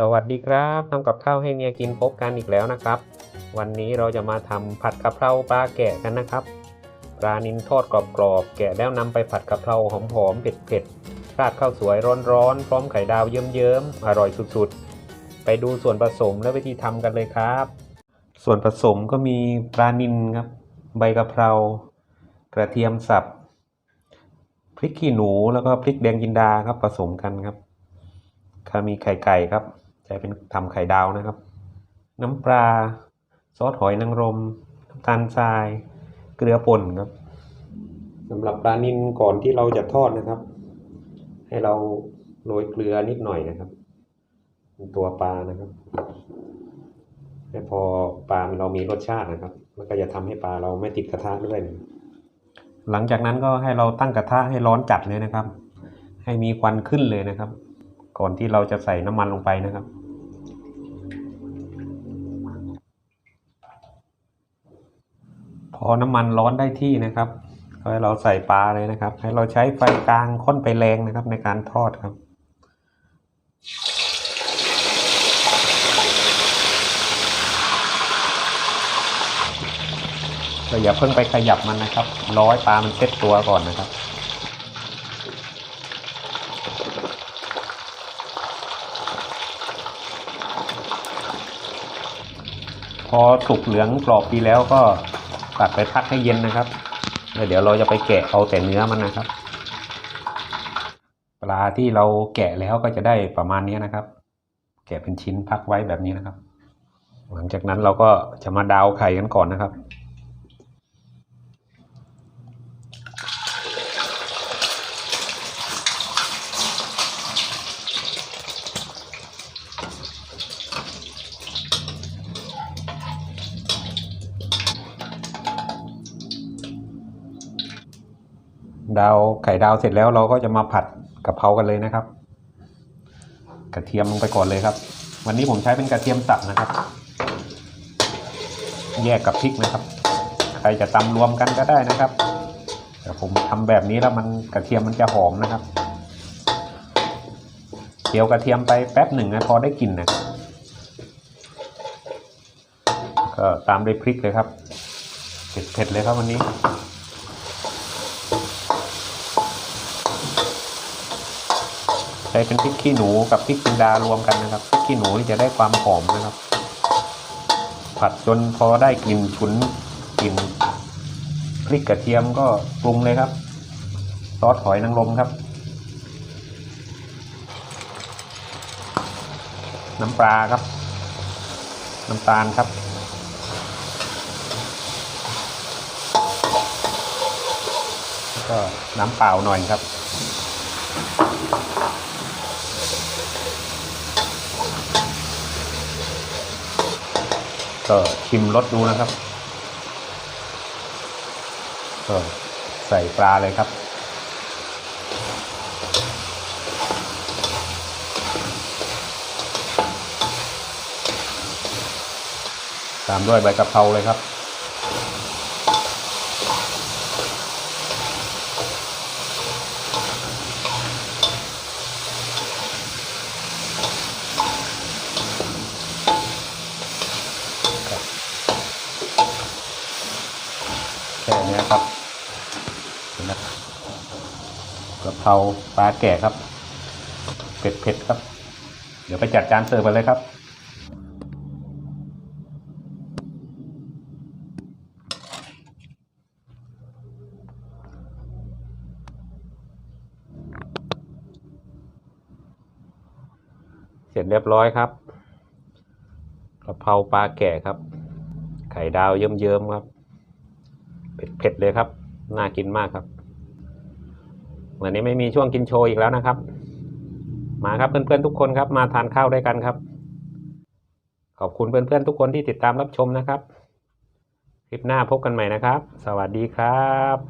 สวัสดีครับทำกับข้าวให้เมียกินพบกันอีกแล้วนะครับ วันนี้เราจะมาทำผัดกะเพราปลาแกะกันนะครับปลานินทอดกรอบๆแกะแล้วนำไปผัดกะเพราหอมๆเผ็ดๆราดข้าวสวยร้อนๆพร้อมไข่ดาวเยิ้มๆอร่อยสุดๆ ไปดูส่วนผสมและวิธีทำกันเลยครับ ส่วนผสมก็มีปลานินครับ ใบกะเพรากระเทียมสับพริกขี้หนูแล้วก็พริกแดงจินดาครับผสมกันครับก็มีไข่ไก่ครับ ใช้เป็นทำไข่ดาวนะครับ น้ำปลาซอสหอยนางรมน้ำตาลทราย เกลือป่นครับสำหรับปลานินก่อนที่เราจะทอดนะครับ ให้เราโรยเกลือนิดหน่อยนะครับ ตัวปลานะครับให้พอปลาเรามีรสชาตินะครับ มันก็จะทำให้ปลาเราไม่ติดกระทะด้วยนะหลังจากนั้นก็ให้เราตั้งกระทะให้ร้อนจัดเลยนะครับ ให้มีควันขึ้นเลยนะครับ ก่อนที่เราจะใส่น้ำมันลงไปนะครับ อน้ำมันร้อนได้ที่นะครับก็ให้เราใส่ปลาเลยนะครับ ให้เราใช้ไฟกลางค่อนไปแรงนะครับในการทอดครับเราอย่าเพิ่งไปขยับมันนะครับร้อยปลามันเซ็ตตัวก่อนนะครับพอสุกเหลืองกรอบดีแล้วก็ ตัดไปพักให้เย็นนะครับแล้วเดี๋ยวเราจะไปแกะเอาแต่เนื้อมันนะครับ ปลาที่เราแกะแล้วก็จะได้ประมาณนี้นะครับ แกะเป็นชิ้นพักไว้แบบนี้นะครับ หลังจากนั้นเราก็จะมาดาวไข่กันก่อนนะครับ ดาวไข่ดาวเสร็จแล้วเราก็จะมาผัดกะเพรากันเลยนะครับ กระเทียมลงไปก่อนเลยครับ วันนี้ผมใช้เป็นกระเทียมสับนะครับ แยกกับพริกนะครับ ใครจะตำรวมกันก็ได้นะครับ แต่ผมทำแบบนี้แล้วมันกระเทียมมันจะหอมนะครับเคี่ยวกระเทียมไปแป๊บหนึ่งนะพอได้กลิ่นนะก็ตามด้วยพริกเลยครับเผ็ดๆเลยครับวันนี้ ใช้เป็นพริกขี้หนูกับพริกจินดารวมกันนะครับพริกขี้หนูนี่จะได้ความหอมนะครับ ผัดจนพอได้กลิ่นฉุนกลิ่นพริกกระเทียมก็ปรุงเลยครับ ซอสหอยนางรมครับ น้ำปลาครับ น้ำตาลครับ แล้ว ก็น้ำเปล่าหน่อยครับ ก็ชิมรสดูนะครับ ก็ใส่ปลาเลยครับตามด้วยใบกะเพราเลยครับ นี้ครับนไหมกะเพราปลาแก่ครับ เผ็ดๆครับ เดี๋ยวไปจัดจานเสิร์ฟกันเลยครับ เสร็จเรียบร้อยครับกะเพราปลาแก่ครับ ไข่ดาวเยิ้มๆครับ เผ็ดๆเลยครับ น่ากินมากครับ วันนี้ไม่มีช่วงกินโชว์อีกแล้วนะครับ มาครับเพื่อนๆทุกคนครับ มาทานข้าวด้วยกันครับ ขอบคุณเพื่อนๆทุกคนที่ติดตามรับชมนะครับ คลิปหน้าพบกันใหม่นะครับ สวัสดีครับ